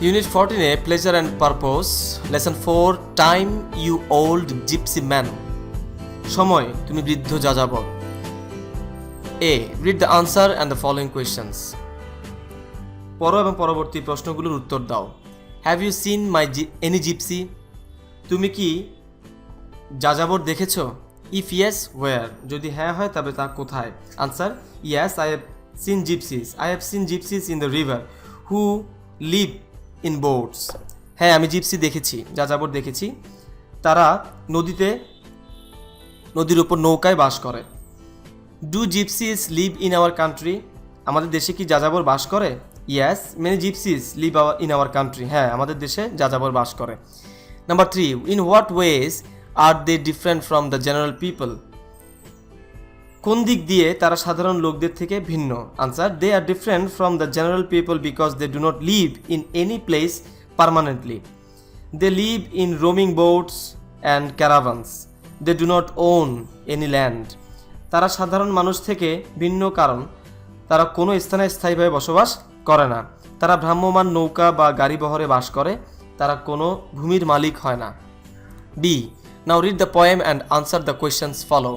Unit 14a Pleasure and Purpose, Lesson 4 Time You Old Gypsy Man. সময় তুমি বৃদ্ধ যাযাবর A read the answer and the following questions পড়ো এবং পরবর্তী প্রশ্নগুলোর উত্তর দাও have you seen my any gypsy তুমি কি যাযাবর দেখেছ ইফ ইয়েস ওয়ার যদি হ্যাঁ হয় তবে তা কোথায় answer yes I have seen gypsies I have seen gypsies in the river who live in boats হ্যাঁ আমি জিপসি দেখেছি, যাযাবর দেখেছি। তারা নদীতে, নদীর উপর নৌকায় বাস করে। Do gypsies live in our country আমাদের দেশে কি যাযাবর বাস করে? Yes many gypsies live our in our country হ্যাঁ আমাদের দেশে যাযাবর বাস করে। Number three in what ways are they different from the general people কোন দিক দিয়ে তারা সাধারণ লোকদের থেকে ভিন্ন? Answer they are different from the general people because they do not live in any place permanently they live in roaming boats and caravans they do not own any land তারা সাধারণ মানুষ থেকে ভিন্ন কারণ। তারা কোনো স্থানে স্থায়ীভাবে বসবাস করে না। তারা ভ্রাম্যমান নৌকা বা গাড়ি বহরে বাস করে। তারা কোনো ভূমির মালিক হয় না। B now read the poem and answer the questions follow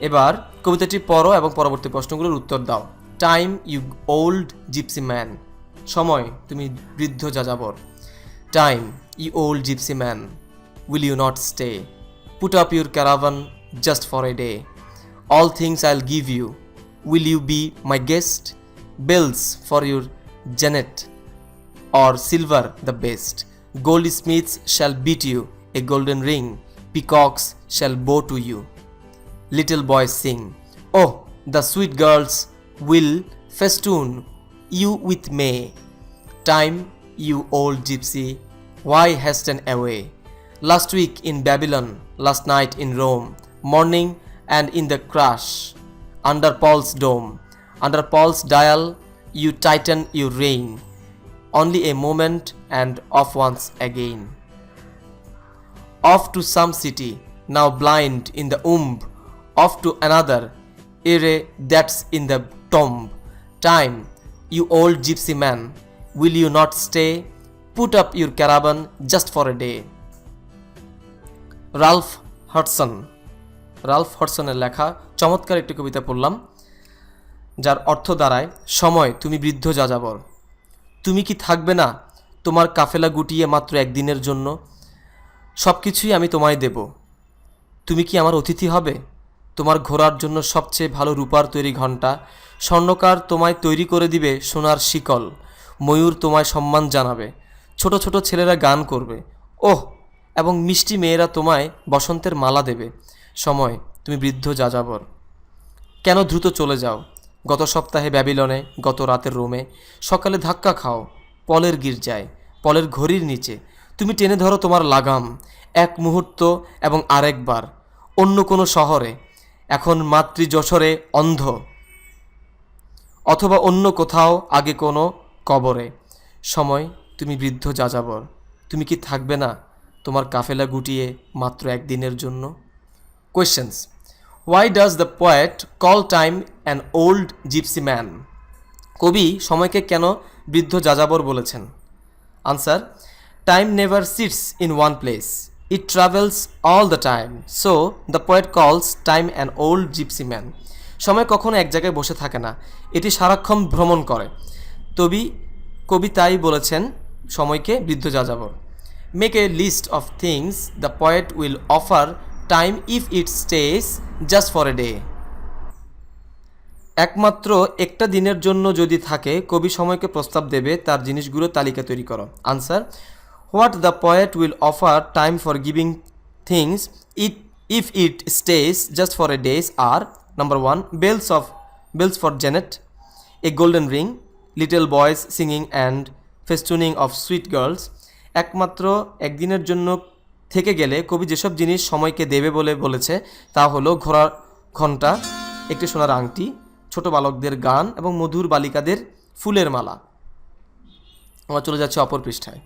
এবার কবিতাটি পড়ো এবং পরবর্তী প্রশ্নগুলোর উত্তর দাও। Time you old gypsy man সময়, তুমি বৃদ্ধ যাযাবর। Time you old gypsy man will you not stay put up your caravan just for a day all things I'll give you will you be my guest bells for your jennet or silver the best goldsmiths shall beat you a golden ring peacocks shall bow to you. Little boys sing, Oh, the sweet girls will festoon you with May. Time, you old gypsy, why hasten away? Last week in Babylon, last night in Rome, morning and in the crash, under Paul's dome, under Paul's dial, you tighten your rein only a moment and off once again. Off to some city, now blind in the womb, off to another, ere that's in the tomb. Time, you old gypsy man, will you not stay? Put up your caravan just for a day. Ralph Hodgson Ralph হটসনের লেখা চমৎকার একটি কবিতা পড়লাম যার অর্থ দাঁড়ায় সময় তুমি বৃদ্ধ যাযাবর। তুমি কি থাকবে না? তোমার কাফেলা গুটিয়ে মাত্র একদিনের জন্য। সব কিছুই আমি তোমায় দেব। তুমি কি আমার অতিথি হবে? তোমার ঘোরার জন্য সবচেয়ে ভালো রূপার তৈরি ঘণ্টা। স্বর্ণকার তোমায় তৈরি করে দিবে সোনার শিকল। ময়ূর তোমায় সম্মান জানাবে। ছোট ছোট ছেলেরা গান করবে। ওহ, এবং মিষ্টি মেয়েরা তোমায় বসন্তের মালা দেবে। সময়, তুমি বৃদ্ধ যাযাবর। কেন দ্রুত চলে যাও? গত সপ্তাহে ব্যাবিলনে, গত রাতের রোমে। সকালে ধাক্কা খাও, পলের গির্জায়, পলের ঘড়ির নিচে। তুমি টেনে ধরো তোমার লাগাম, এক মুহূর্ত এবং আরেকবার। অন্য কোনো শহরে এখন মাতৃযশরে অন্ধ। অথবা অন্য কোথাও আগে কোনো কবরে। সময়, তুমি বৃদ্ধ যাযাবর। তুমি কি থাকবে না তোমার কাফেলা গুটিয়ে মাত্র একদিনের জন্য? Questions why does the poet call time an old gypsy man কবি সময়কে কেন বৃদ্ধ যাযাবর বলেছেন? Answer time never sits in one place it travels all the time so the poet calls time an old gypsy man সময় কখনো এক জায়গায় বসে থাকে না। এটি সারাক্ষণ ভ্রমণ করে। তবি কবি তাই বলেছেন, সময়কে বৃদ্ধ যাযাবর। Make a list of things the poet will offer time if it stays just for a day একমাত্র একটা দিনের জন্য যদি থাকে, কবি সময়কে প্রস্তাব দেবে, তার জিনিসগুলো তালিকা তৈরি করো। Answer what the poet will offer time for giving things it, if it stays just for a days are, number one, bells of, bells for jennet, a golden ring, little boys singing and festooning of sweet girls. একমাত্র একদিনের জন্য থেকে গেলে কবি যেসব জিনিস সময়কে দেবে বলে বলেছে, তা হলো ঘোড়ার ঘণ্টা, একটি সোনার আংটি, ছোট বালকদের গান এবং মধুর বালিকাদের ফুলের মালা। আমরা চলে যাচ্ছি অপর পৃষ্ঠায়।